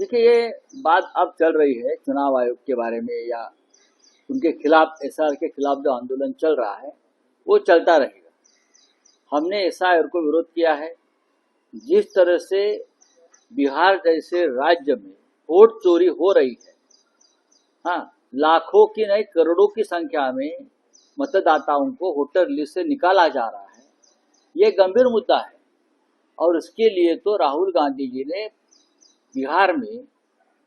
देखिए, ये बात अब चल रही है चुनाव आयोग के बारे में या उनके खिलाफ, एसआर के खिलाफ जो आंदोलन चल रहा है, वो चलता रहेगा। हमने एसआर को विरोध किया है। जिस तरह से बिहार जैसे राज्य में वोट चोरी हो रही है हाँ लाखों की नहीं, करोड़ों की संख्या में मतदाताओं को वोटर लिस्ट से निकाला जा रहा है। ये गंभीर मुद्दा है। और इसके लिए तो राहुल गांधी जी ने बिहार में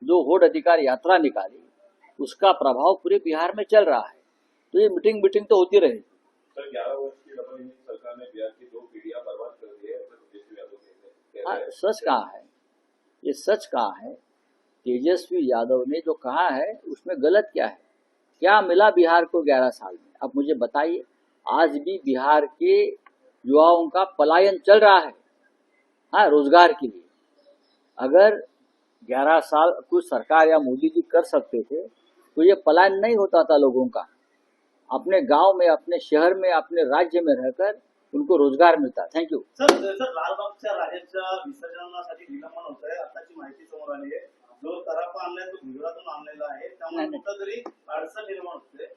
जो वोट अधिकार यात्रा निकाली उसका प्रभाव पूरे बिहार में चल रहा है। तो ये मीटिंग मीटिंग तो होती रहेगी। कर दी है सच कहा है। ये सच कहा है तेजस्वी यादव ने जो कहा है उसमें गलत क्या है? क्या मिला बिहार को ग्यारह साल में? अब मुझे बताइए। आज भी बिहार के युवाओं का पलायन चल रहा है। हाँ रोज़गार के लिए। अगर ग्यारह साल कुछ सरकार या मोदी जी कर सकते थे तो ये पलायन नहीं होता था लोगों का। अपने गाँव में अपने शहर में अपने राज्य में रहकर उनको रोज़गार मिलता। थैंक यू सर सर लालबागच्या राजाच्या विसर्जनासाठी विलंबन होत आहे आताची माहिती समोर आली आहे. जो आणलाय तो गुजरातून आणलेला आहे. त्यामुळे अडचण निर्माण होते.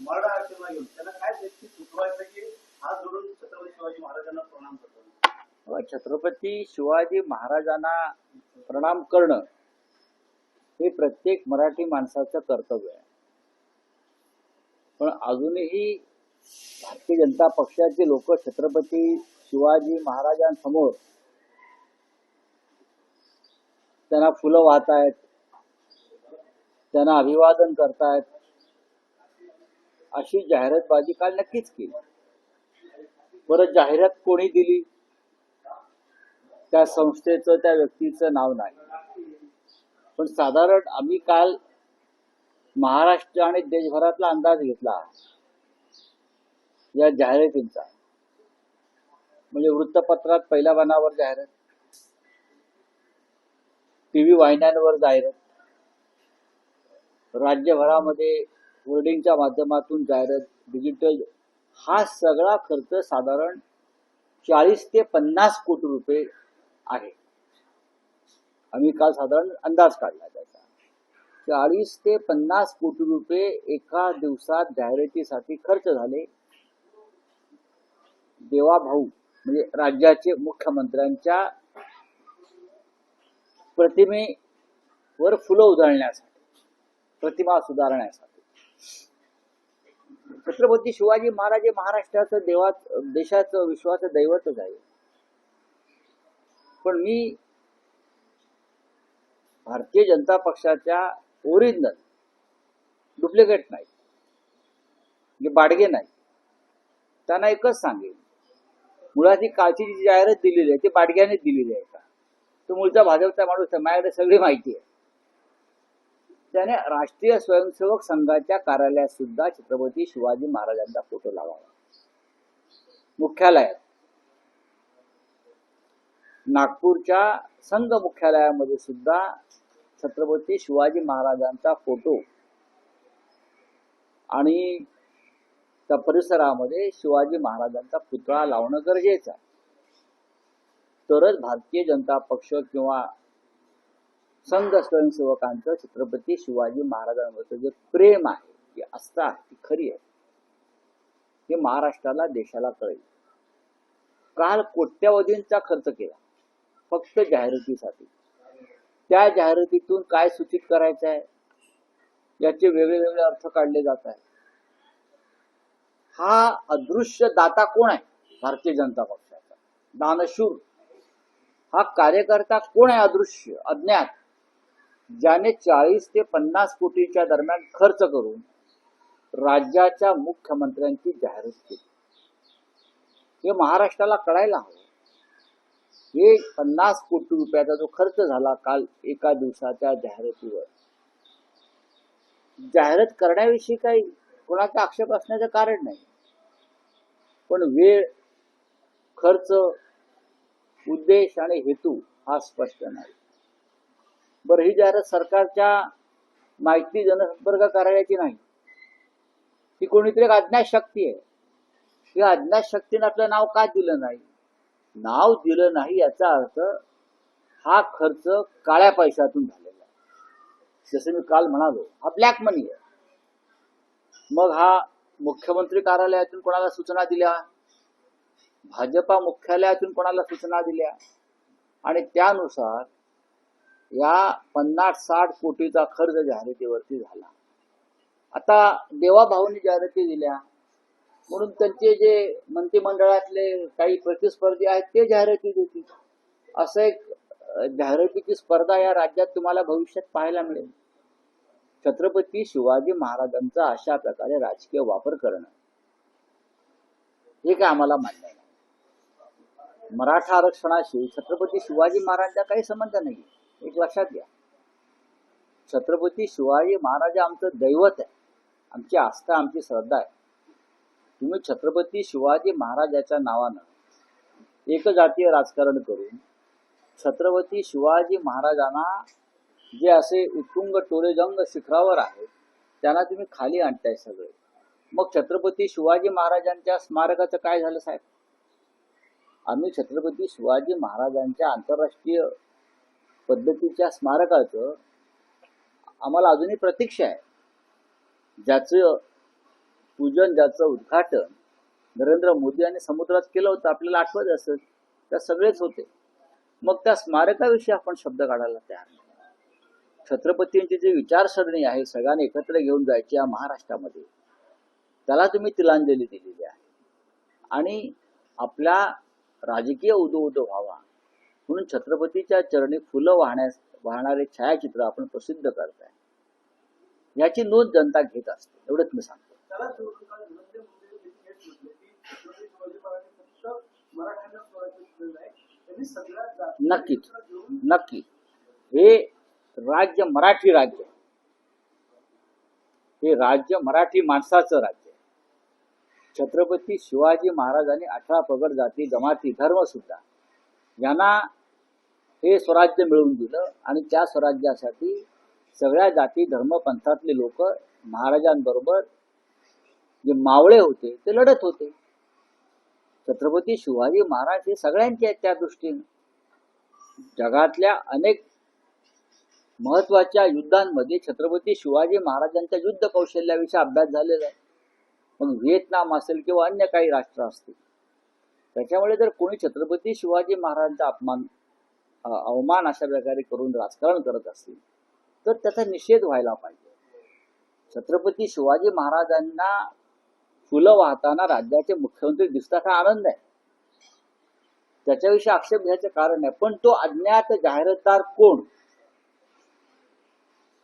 मराठा आरक्षणाला घेऊन त्यांना काय व्यक्ती सुचवायचं की हात जोडून छत्रपती शिवाजी महाराजांना प्रणाम छत्रपती शिवाजी महाराजांना प्रणाम करणं हे प्रत्येक मराठी माणसाचं कर्तव्य आहे. पण अजूनही भारतीय जनता पक्षाचे लोक छत्रपती शिवाजी महाराजांसमोर त्यांना फुलं वाहतायत त्यांना अभिवादन करतायत अशी जाहिरातबाजी काल नक्कीच केली. परत जाहिरात कोणी दिली? त्या संस्थेचं त्या व्यक्तीचं नाव नाही. पण साधारण आम्ही काल महाराष्ट्र आणि देशभरातला अंदाज घेतला. या जाहिरातींचा. म्हणजे वृत्तपत्रात पहिल्या पानावर जाहिरात. टीव्ही वाहिन्यांवर जाहिरात. राज्यभरामध्ये होर्डिंगच्या माध्यमातून जाहिरात. डिजिटल हा सगळा खर्च साधारण चाळीस ते पन्नास कोटी रुपये आहे. आम्ही काल साधारण अंदाज काढला त्याचा. चाळीस ते पन्नास कोटी रुपये एका दिवसात जाहिरातीसाठी खर्च झाले. देवाभाऊ म्हणजे राज्याचे मुख्यमंत्र्यांच्या प्रतिमेवर फुलं उधळण्यासाठी प्रतिमा सुधारण्यासाठी. छत्रपती शिवाजी महाराज हे महाराष्ट्राचं देवात देशाचं विश्वाचं दैवतच आहे. पण मी भारतीय जनता पक्षाच्या ओरिजिनल डुप्लिकेट नाही. म्हणजे बाडगे नाही. त्यांना एकच सांगेल मुळात ही कालची जी जाहिरात दिलेली आहे ती बाडग्याने दिलेली आहे का? तो मूळचा भाजपचा माणूस आहे माझ्याकडे सगळी माहिती आहे. त्याने राष्ट्रीय स्वयंसेवक संघाच्या कार्यालयात सुद्धा छत्रपती शिवाजी महाराजांचा फोटो लावावा. मुख्यालयात. नागपूरच्या संघ मुख्यालयामध्ये सुद्धा छत्रपती शिवाजी महाराजांचा फोटो आणि त्या परिसरामध्ये शिवाजी महाराजांचा पुतळा लावणं गरजेचं आहे. तरच भारतीय जनता पक्ष किंवा संघ स्वयंसेवकांचं छत्रपती शिवाजी महाराजांवरचं जे प्रेम आहे जी आस्था आहे ती खरी आहे. हे महाराष्ट्राला देशाला कळेल. काल कोट्यावधींचा खर्च केला. फक्त जाहिरातीसाठी. त्या जाहिरातीतून काय सूचित करायचं आहे? याचे वेगळे वेगळे अर्थ काढले जात आहे हा अदृश्य दाता कोण आहे? भारतीय जनता पक्षाचा. दानशूर. हा कार्यकर्ता कोण आहे अदृश्य अज्ञात? ज्याने चाळीस ते पन्नास कोटीच्या दरम्यान खर्च करून राज्याच्या मुख्यमंत्र्यांची जाहिरात केली. हे महाराष्ट्राला कळायला हवं. हे पन्नास कोटी रुपयाचा जो खर्च झाला काल एका दिवसाच्या जाहिरातीवर. जाहिरात करण्याविषयी काही कोणाचा आक्षेप असण्याचं कारण नाही. पण वेळ खर्च उद्देश आणि हेतू हा स्पष्ट नाही. बरं ही जाहिरात सरकारच्या माहिती जनसंपर्क कार्यालयाची नाही. ती कोणीतरी एक अज्ञात शक्ती आहे. या अज्ञात शक्तीने आपलं नाव का दिलं नाही? नाव दिलं नाही याचा अर्थ हा खर्च काळ्या पैशातून झालेला आहे. जसं मी काल म्हणालो हा ब्लॅक मनी आहे. मग हा मुख्यमंत्री कार्यालयातून कोणाला सूचना दिल्या? भाजपा मुख्यालयातून कोणाला सूचना दिल्या? आणि त्यानुसार या पन्नास साठ कोटीचा खर्च जाहिरातीवरती झाला. आता देवाभाऊंनी जाहिराती दिल्या. म्हणून त्यांचे जे मंत्रिमंडळातले काही प्रतिस्पर्धी आहेत ते जाहिराती देतील. असं एक जाहिरातीची स्पर्धा या राज्यात तुम्हाला भविष्यात पाहायला मिळेल. छत्रपती शिवाजी महाराजांचा अशा प्रकारे राजकीय वापर करणं. हे काय आम्हाला मान्य नाही. मराठा आरक्षणाशी छत्रपती शिवाजी महाराजांचा काही संबंध नाही. एक लक्षात घ्या. छत्रपती शिवाजी महाराज आमचं दैवत आहे. आमची आस्था आमची श्रद्धा आहे. तुम्ही छत्रपती शिवाजी महाराजाच्या नावानं एकजातीय राजकारण करून छत्रपती शिवाजी महाराजांना जे असे उत्तुंग टोलेजंग शिखरावर आहेत त्यांना तुम्ही खाली आणताय सगळे. मग छत्रपती शिवाजी महाराजांच्या स्मारकाचं काय झालं साहेब? आम्ही छत्रपती शिवाजी महाराजांच्या आंतरराष्ट्रीय पद्धतीच्या स्मारकाचं आम्हाला अजूनही प्रतीक्षा आहे. ज्याचं पूजन ज्याचं उद्घाटन नरेंद्र मोदी यांनी समुद्रात केलं होतं आपल्याला आठवत असेल त्या सगळेच होते. मग त्या स्मारकाविषयी आपण शब्द काढायला तयार छत्रपतींची जी विचारसरणी आहे सगळ्यांनी एकत्र घेऊन जायची या महाराष्ट्रामध्ये त्याला तुम्ही तिलांजली दिलेली आहे. आणि आपल्या राजकीय उदो उदो व्हावा म्हणून छत्रपतीच्या चरणी फुलं वाहण्यास वाहणारे छायाचित्र आपण प्रसिद्ध करताय. याची नोंद जनता घेत असते एवढंच मी सांगतो. नक्कीच नक्की हे राज्य मराठी राज्य. हे राज्य मराठी माणसाचं राज्य. छत्रपती शिवाजी महाराजांनी अठरा पगड जाती जमाती धर्म सुद्धा यांना हे स्वराज्य मिळवून दिलं आणि त्या स्वराज्यासाठी सगळ्या जाती धर्म पंथातले लोक महाराजांबरोबर जे मावळे होते ते लढत होते. छत्रपती शिवाजी महाराज हे सगळ्यांचे आहेत त्या दृष्टीने. जगातल्या अनेक महत्त्वाच्या युद्धांमध्ये छत्रपती शिवाजी महाराजांच्या युद्ध कौशल्याविषयी अभ्यास झालेला आहे. मग व्हिएतनाम असेल किंवा अन्य काही राष्ट्र असतील त्याच्यामुळे जर कोणी छत्रपती शिवाजी महाराजांचा अपमान अवमान अशा प्रकारे करून राजकारण करत असतील तर त्याचा निषेध व्हायला पाहिजे. छत्रपती शिवाजी महाराजांना फुलं वाहताना राज्याचे मुख्यमंत्री दिसतात हा आनंद आहे त्याच्याविषयी आक्षेप घ्यायचं कारण आहे पण तो अज्ञात जाहिरातदार कोण?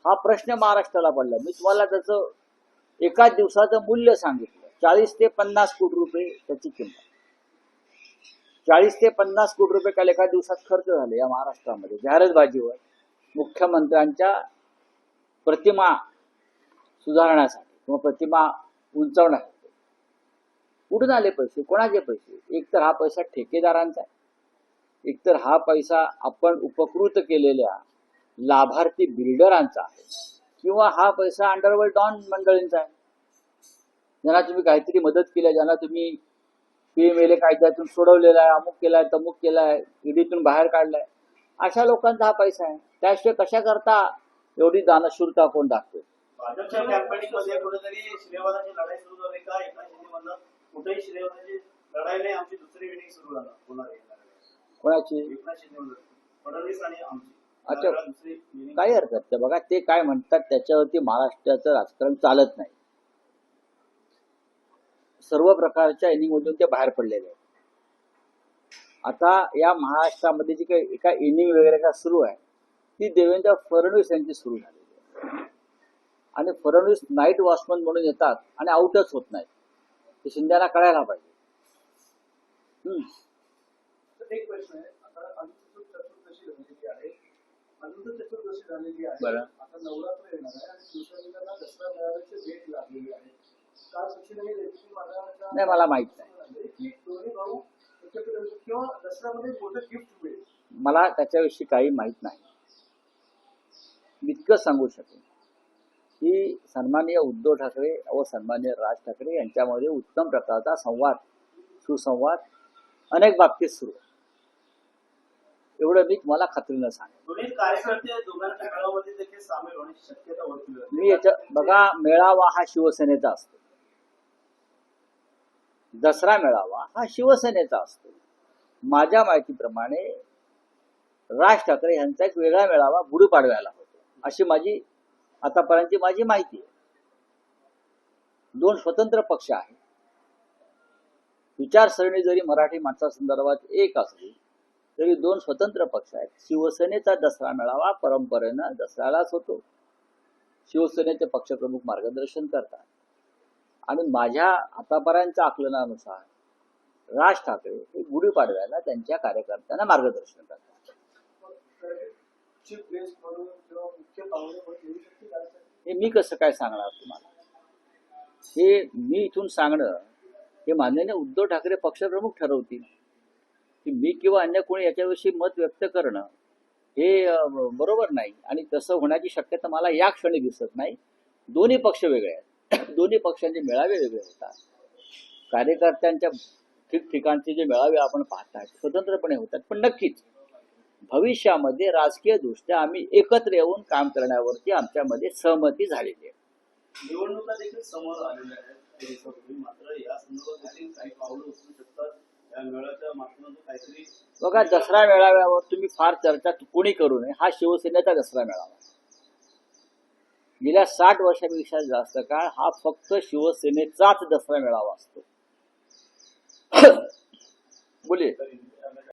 हा प्रश्न महाराष्ट्राला पडला. मी तुम्हाला त्याचं एका दिवसाचं मूल्य सांगितलं. चाळीस ते पन्नास कोटी रुपये त्याची किंमत. चाळीस ते पन्नास कोटी रुपये काल एका दिवसात खर्च झाले या महाराष्ट्रामध्ये. जाहिरातबाजीवर मुख्यमंत्र्यांच्या प्रतिमा सुधारण्यासाठी किंवा प्रतिमा उंचवण्यासाठी. कुठून आले पैसे? कोणाचे पैसे? एक तर हा पैसा ठेकेदारांचा आहे. एकतर हा पैसा आपण उपकृत केलेल्या लाभार्थी बिल्डरांचा आहे. किंवा हा पैसा अंडरवर्ल्ड डॉन मंडळींचा आहे. ज्यांना तुम्ही काहीतरी मदत केली आहे, ज्यांना तुम्ही पीएमएलए कायद्यातून सोडवलेला आहे अमुक केलाय तमुक केलाय ईडीतून बाहेर काढलाय अशा लोकांचा हा पैसा आहे. त्याशिवाय कशा करता एवढी दानशूरता कोण दाखते कुठेही श्रेयवादाची लढाई नाही आमची दुसरी मिटिंग सुरू झाला होणार आहे. कोणाची? एकनाथ शिंदे म्हणलं. फडणवीस आणि आमची. अच्छा. दुसरी meeting काही हरकत नाही. बघा ते काय म्हणतात त्याच्यावरती महाराष्ट्राचं राजकारण चालत नाही. सर्व प्रकारच्या इनिंगमधून ते बाहेर पडलेले आहेत. आता या महाराष्ट्रामध्ये जी काही एका इनिंग वगैरे का सुरू आहे ती देवेंद्र फडणवीस यांची सुरू झालेली आहे. आणि फडणवीस नाईट वॉचमन म्हणून येतात आणि आउटच होत नाहीत. ते शिंद्याला कळायला पाहिजे. हम्म. तर एक प्रश्न आहे. आता अनंत चतुर्दशी झालेली आहे. अनंत चतुर्दशी झालेली आहे. बरं. आता नवरात्र येणार आहे आणि दसरा मेळाव्याची भेट लागलेली आहे. काल नाही मला माहीत नाही. दोन्ही भाऊ किंवा दसऱ्यामध्ये मोठं गिफ्ट मिळेल. मला त्याच्याविषयी काही माहीत नाही. मी इतकं सांगू शकेन. की सन्माननीय उद्धव ठाकरे व सन्माननीय राज ठाकरे यांच्यामध्ये उत्तम प्रकारचा संवाद सुसंवाद अनेक बाबतीत सुरू एवढं मी तुम्हाला खात्रीनं सांगेन. जाते. मी याच्या बघा मेळावा हा शिवसेनेचा असतो. दसरा मेळावा हा शिवसेनेचा असतो. माझ्या माहितीप्रमाणे राज ठाकरे यांचा एक वेगळा मेळावा गुढीपाडव्याला होतो. अशी माझी आतापर्यंतची माझी माहिती आहे दोन स्वतंत्र पक्ष आहेत. विचारसरणी जरी मराठी माणसासंदर्भात एक असली तरी दोन स्वतंत्र पक्ष आहेत. शिवसेनेचा दसरा मेळावा परंपरेनं दसऱ्यालाच होतो. शिवसेनेचे पक्षप्रमुख मार्गदर्शन करतात. आणि माझ्या आतापर्यंतच्या आकलनानुसार राज ठाकरे हे गुढीपाडव्याला त्यांच्या कार्यकर्त्यांना मार्गदर्शन करतात चीफ गेस्ट म्हणून किंवा मुख्य पाहुणे म्हणून येऊ शकतील कार्यकर्ते? हे मी कसं काय सांगणार तुम्हाला? हे मी इथून सांगणं हे माननीय उद्धव ठाकरे पक्षप्रमुख ठरवतील. की मी किंवा अन्य कोणी याच्याविषयी मत व्यक्त करणं हे बरोबर नाही. आणि तसं होण्याची शक्यता मला या क्षणी दिसत नाही. दोन्ही पक्ष वेगळे आहेत. दोन्ही पक्षांचे मेळावे वेगळे होतात. कार्यकर्त्यांच्या ठिकठिकाणचे जे मेळावे आपण पाहतात स्वतंत्रपणे होतात. पण नक्कीच भविष्यामध्ये राजकीय दृष्ट्या आम्ही एकत्र येऊन काम करण्यावरती आमच्यामध्ये सहमती झालेली आहे. निवडणुका देखील समोर आलेल्या आहेत. काही दिवसापूर्वी मात्र या संदर्भात देखील काही पावलं उचलू शकतात. या मेळाच्या माध्यमातून काहीतरी बघा दसरा मेळाव्यावर तुम्ही फार चर्चा कोणी करू नये. हा शिवसेनेचा दसरा मेळावा गेल्या साठ वर्षापेक्षा जास्त काळ हा फक्त शिवसेनेचाच दसरा मेळावा असतो. बोले तर